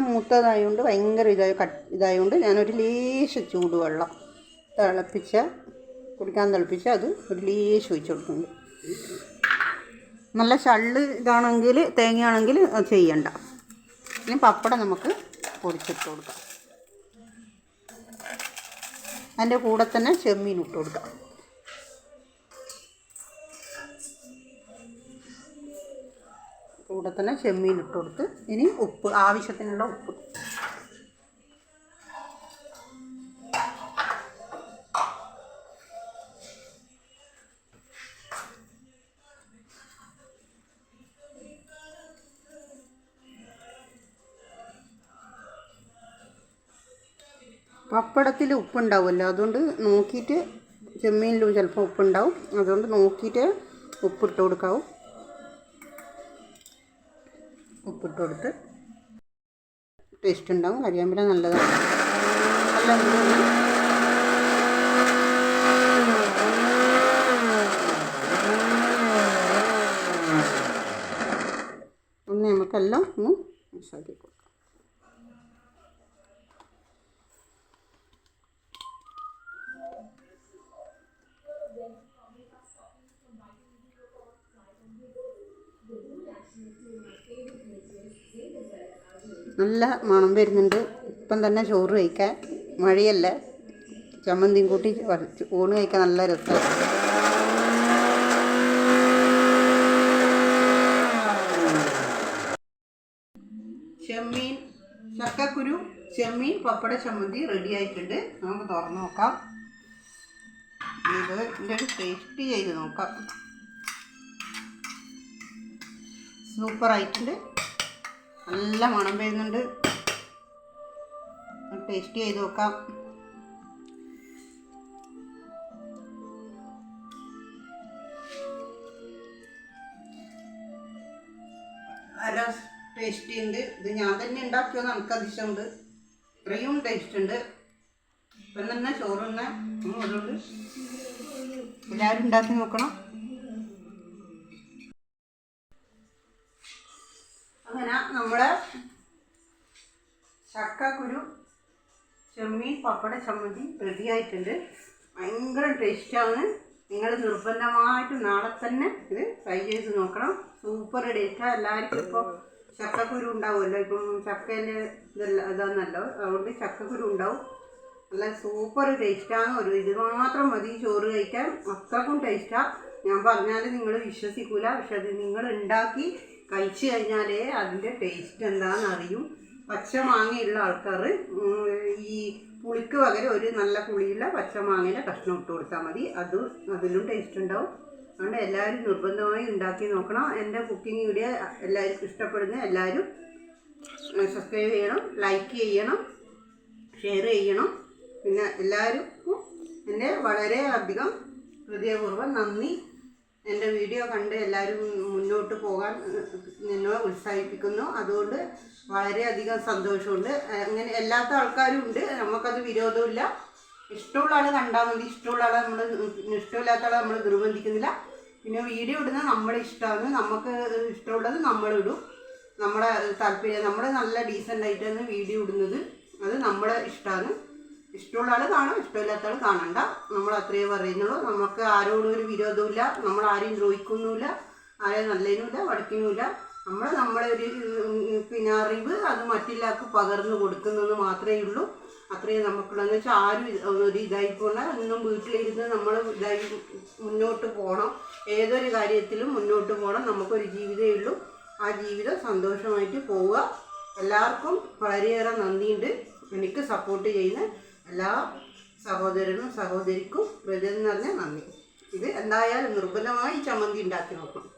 മൂത്തതായതുകൊണ്ട് ഭയങ്കര ഇതായ കട്ട് ഇതായതുകൊണ്ട് ഞാനൊരു ലേശം ചൂടുവെള്ളം തിളപ്പിച്ച കുടിക്കാൻ തിളപ്പിച്ച അത് ഒരു ലേശം ഒഴിച്ചു കൊടുക്കുന്നുണ്ട്. നല്ല ചള്ള് ഇതാണെങ്കിൽ തേങ്ങയാണെങ്കിൽ അത് ചെയ്യണ്ട. ഇനി പപ്പടം നമുക്ക് പൊടിച്ചിട്ട് കൊടുക്കാം. അതിന്റെ കൂടെ തന്നെ ചെമ്മീൻ ഇട്ട് കൊടുക്കാം. കൂടെ തന്നെ ചെമ്മീൻ ഇട്ട് കൊടുത്ത് ഇനി ഉപ്പ് ആവശ്യത്തിനുള്ള ഉപ്പ്. പപ്പടത്തിൽ ഉപ്പുണ്ടാവുമല്ലോ അതുകൊണ്ട് നോക്കിയിട്ട് ചെമ്മീനിലും ചിലപ്പോൾ ഉപ്പുണ്ടാവും. അതുകൊണ്ട് നോക്കിയിട്ട് ഉപ്പിട്ട് കൊടുക്കാവും. ഉപ്പിട്ട് കൊടുത്ത് ടേസ്റ്റ് ഉണ്ടാവും കരിയാമ്പില നല്ലതാണ്. നല്ല. ഒന്ന് നമുക്കെല്ലാം ഒന്ന് മിക്സാക്കി കൊടുക്കാം. നല്ല മണം വരുന്നുണ്ട്. ഇപ്പം തന്നെ ചോറ് കഴിക്കാൻ മഴയല്ലേ ചമ്മന്തിയും കൂട്ടി ഊണ് കഴിക്കാൻ നല്ല രസമാണ് ചെമ്മീൻ ചക്കക്കുരു ചെമ്മീൻ പപ്പട ചമ്മന്തി റെഡി ആയിട്ടുണ്ട്. നമുക്ക് തുറന്ന് നോക്കാം. ഇത് ടേസ്റ്റ് ചെയ്ത് നോക്കാം. സൂപ്പർ ആയിട്ടുണ്ട് നല്ല മണം വരുന്നുണ്ട്. ടേസ്റ്റ് ചെയ്ത് നോക്കാം. നല്ല ടേസ്റ്റി ഉണ്ട്. ഇത് ഞാൻ തന്നെ ഉണ്ടാക്കിയോ നമുക്ക് അതിശയമുണ്ട് ഇത്രയും ടേസ്റ്റ് ഉണ്ട്. ഇപ്പം തന്നെ ചോറ് തന്നെ. എല്ലാവരും ഉണ്ടാക്കി നോക്കണം. അങ്ങനെ ചക്ക ചക്കക്കുരു ചെമ്മീൻ പപ്പട ചമ്മന്തി റെഡി ആയിട്ടുണ്ട്. ഭയങ്കര ടേസ്റ്റാണ് നിങ്ങൾ നിർബന്ധമായിട്ട് നാളെ തന്നെ ഇത് ട്രൈ ചെയ്ത് നോക്കണം. സൂപ്പർ ടേസ്റ്റാണ് എല്ലാവർക്കും ഇപ്പോൾ ചക്കക്കുരു ഉണ്ടാവുമല്ലോ. ഇപ്പം ചക്കേന്റെ ഇതെല്ലാം ഇതാണല്ലോ. അതുകൊണ്ട് ചക്കക്കുരു ഉണ്ടാവും. നല്ല സൂപ്പർ ടേസ്റ്റാണ് ഒരു ഇത് മാത്രം മതി ചോറ് കഴിക്കാൻ. അത്രക്കും ടേസ്റ്റാണ് ഞാൻ പറഞ്ഞാൽ നിങ്ങൾ വിശ്വസിക്കില്ല പക്ഷെ അത് നിങ്ങൾ ഉണ്ടാക്കി കഴിച്ചു കഴിഞ്ഞാലേ അതിന്റെ ടേസ്റ്റ് എന്താണെന്ന് അറിയും പച്ച മാങ്ങയുള്ള ആൾക്കാർ ഈ പുളിക്ക് പകരം ഒരു നല്ല പുളിയുള്ള പച്ച മാങ്ങയുടെ കഷ്ണം ഇട്ട് കൊടുത്താൽ മതി. അത് അതിലും ടേസ്റ്റ് ഉണ്ടാവും. അതുകൊണ്ട് എല്ലാവരും നിർബന്ധമായി ഉണ്ടാക്കി നോക്കണം. എന്റെ കുക്കിംഗ് വീഡിയോ എല്ലാവർക്കും ഇഷ്ടപ്പെടുന്ന എല്ലാവരും സബ്സ്ക്രൈബ് ചെയ്യണം ലൈക്ക് ചെയ്യണം ഷെയർ ചെയ്യണം. പിന്നെ എല്ലാവർക്കും എന്റെ വളരെ അധികം ഹൃദയപൂർവം നന്ദി. എന്റെ വീഡിയോ കണ്ട് എല്ലാവരും മുന്നോട്ട് പോകാൻ നിന്നെ ഉത്സാഹിപ്പിക്കുന്നു. അതുകൊണ്ട് വളരെയധികം സന്തോഷമുണ്ട്. അങ്ങനെ എല്ലാത്ത ആൾക്കാരും ഉണ്ട്. നമുക്കത് വിരോധമില്ല. ഇഷ്ടമുള്ള ആൾ കണ്ടാൽ മതി. ഇഷ്ടമുള്ള ആളെ നമ്മൾ ഇഷ്ടമില്ലാത്ത ആളെ നമ്മൾ നിർബന്ധിക്കുന്നില്ല. പിന്നെ വീഡിയോ ഇടുന്നത് നമ്മുടെ ഇഷ്ടമാണ്. നമുക്ക് ഇഷ്ടമുള്ളത് നമ്മളിടും നമ്മുടെ താല്പര്യം നമ്മൾ നല്ല ഡീസന്റ് ആയിട്ടാണ് വീഡിയോ ഇടുന്നത്. അത് നമ്മുടെ ഇഷ്ടമാണ്. ഇഷ്ടമുള്ള ആൾ കാണാം ഇഷ്ടമില്ലാത്ത ആൾ കാണണ്ട. നമ്മൾ അത്രയേ പറയുന്നുള്ളൂ. നമുക്ക് ആരോടും ഒരു വിരോധമില്ല നമ്മൾ ആരെയും ദ്രോഹിക്കുന്നുമില്ല. ആരെയും നല്ലതിനുമില്ല വടക്കിനുമില്ല നമ്മൾ നമ്മളെ ഒരു പിന്നെ അറിവ് അത് മറ്റില്ലാക്ക് പകർന്നു കൊടുക്കുന്നെന്ന് മാത്രമേ ഉള്ളൂ. അത്രയും നമുക്കുള്ളതെന്ന് വെച്ചാൽ ആരും ഒരു ഇതായി പോകണ്ട എന്നും വീട്ടിലിരുന്ന് നമ്മൾ ഇതായി മുന്നോട്ട് പോകണം ഏതൊരു കാര്യത്തിലും മുന്നോട്ട് പോകണം നമുക്കൊരു ജീവിതമേ ഉള്ളൂ. ആ ജീവിതം സന്തോഷമായിട്ട് പോവുക. എല്ലാവർക്കും വളരെയേറെ നന്ദിയുണ്ട്. എനിക്ക് സപ്പോർട്ട് ചെയ്യുന്ന. എല്ലാ സഹോദരനും സഹോദരിക്കും ഹൃദയം പറഞ്ഞാൽ നന്ദി. ഇത് എന്തായാലും നിർബന്ധമായി ചമ്മന്തി ഉണ്ടാക്കി നോക്കണം.